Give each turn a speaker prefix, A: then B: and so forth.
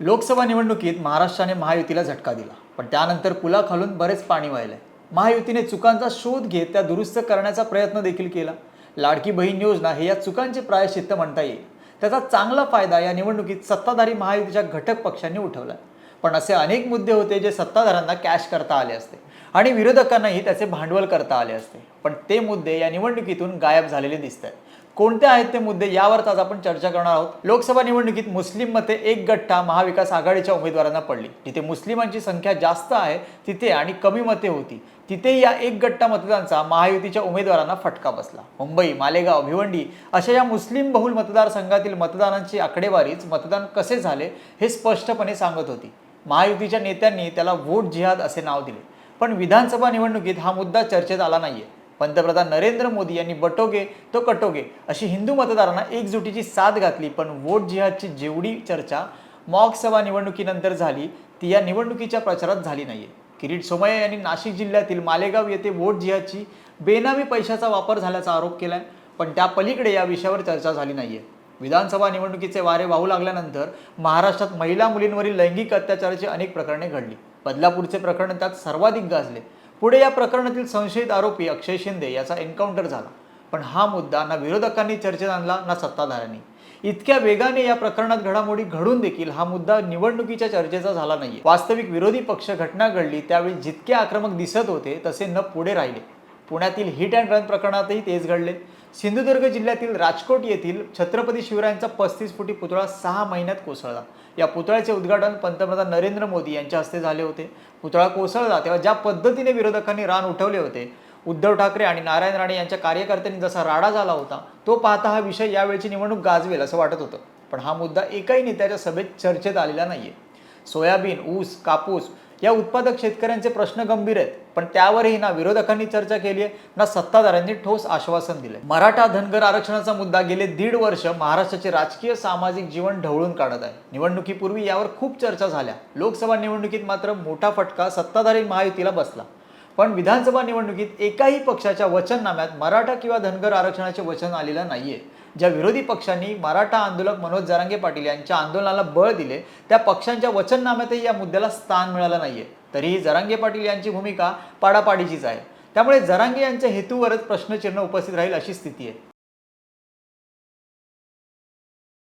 A: लोकसभा निवडणुकीत महाराष्ट्राने महायुतीला झटका दिला पण त्यानंतर पुलाखालून बरेच पाणी वाहिलंय. महायुतीने चुकांचा शोध घेत त्या दुरुस्त करण्याचा प्रयत्न देखील केला. लाडकी बहीण योजना हे या चुकांचे प्रायश्चित्त म्हणता येईल. त्याचा चांगला फायदा या निवडणुकीत सत्ताधारी महायुतीच्या घटक पक्षांनी उठवला. पण असे अनेक मुद्दे होते जे सत्ताधाऱ्यांना कॅश करता आले असते आणि विरोधकांनाही त्याचे भांडवल करता आले असते. पण ते मुद्दे या निवडणुकीतून गायब झालेले दिसत आहेत कोणते आहेत ते मुद्दे यावरच आज आपण चर्चा करणार आहोत. लोकसभा निवडणुकीत मुस्लिम मते एक गट्टा महाविकास आघाडीच्या उमेदवारांना पडली. जिथे मुस्लिमांची संख्या जास्त आहे तिथे आणि कमी मते होती. तिथे या एक गट्टा मतदारांचा महायुतीच्या उमेदवारांना फटका बसला. मुंबई मालेगाव भिवंडी अशा या मुस्लिम बहुल मतदारसंघातील मतदानांची आकडेवारीच मतदान कसे झाले हे स्पष्टपणे सांगत होती. महायुतीच्या नेत्यांनी त्याला वोट जिहाद असे नाव दिले. पण विधानसभा निवडणुकीत हा मुद्दा चर्चेत आला नाहीये. पंतप्रधान नरेंद्र मोदी यांनी बटोगे तो कटोगे अशी हिंदू मतदारांना एकजुटीची साथ घातली पण वोट जिहादची जेवढी चर्चा मॉक सभा निवडणुकीनंतर झाली ती या निवडणुकीच्या प्रचारात झाली नाहीये. किरीट सोमय्या यांनी नाशिक जिल्ह्यातील मालेगाव येथे वोट जिहादची बेनामी पैशाचा वापर झाल्याचा आरोप केलाय पण त्या पलीकडे या विषयावर चर्चा झाली नाहीये. विधानसभा निवडणुकीचे वारे वाहू लागल्यानंतर महाराष्ट्रात महिला मुलींवरील लैंगिक अत्याचाराची अनेक प्रकरणे घडली. बदलापूरचे प्रकरण त्यात सर्वाधिक गाजले. पुढे या प्रकरणातील संशयित आरोपी अक्षय शिंदे याचा एन्काउंटर झाला. पण हा मुद्दा ना विरोधकांनी चर्चेत आणला ना सत्ताधाऱ्यांनी. इतक्या वेगाने या प्रकरणात घडामोडी घडून देखील हा मुद्दा निवडणुकीच्या चर्चेचा झाला नाही वास्तविक विरोधी पक्ष घटना घडली त्यावेळी जितके आक्रमक दिसत होते तसे न पुढे राहिले. पुण्यातील हिट अँड रन प्रकरणातही तेच घडले. सिंधुदुर्ग जिल्ह्यातील राजकोट येथील छत्रपती शिवरायांचा पस्तीस फुटी पुतळा सहा महिन्यात कोसळला. या पुतळ्याचे उद्घाटन पंतप्रधान नरेंद्र मोदी यांच्या हस्ते झाले होते. पुतळा कोसळला तेव्हा ज्या पद्धतीने विरोधकांनी रान उठवले होते उद्धव ठाकरे आणि नारायण राणे यांच्या कार्यकर्त्यांनी जसा राडा झाला होता तो पाहता हा विषय यावेळची निवडणूक गाजवेल असं वाटत होतं. पण हा मुद्दा एकाही नेत्याच्या सभेत चर्चेत आलेला नाहीये. सोयाबीन ऊस कापूस या उत्पादक शेतकऱ्यांचे प्रश्न गंभीर आहेत. पण त्यावरही ना विरोधकांनी चर्चा केली आहे ना सत्ताधाऱ्यांनी ठोस आश्वासन दिले मराठा धनगर आरक्षणाचा मुद्दा गेले दीड वर्ष महाराष्ट्राचे राजकीय सामाजिक जीवन ढवळून काढत आहे. निवडणुकीपूर्वी यावर खूप चर्चा झाल्या. लोकसभा निवडणुकीत मात्र मोठा फटका सत्ताधारी महायुतीला बसला. पण विधानसभा निवडणुकीत एकाही पक्षाच्या वचननाम्यात मराठा किंवा धनगर आरक्षणाचे वचन आलेलं नाहीये. ज्या विरोधी पक्षांनी मराठा आंदोलक मनोज जरांगे पाटील यांच्या आंदोलनाला बळ दिले त्या पक्षांच्या वचननाम्यातही या मुद्द्याला स्थान मिळालं नाहीये. तरीही जरांगे पाटील यांची भूमिका पाडापाडीचीच आहे. त्यामुळे जरांगे यांच्या हेतूवरच प्रश्नचिन्ह उपस्थित राहील अशी स्थिती आहे.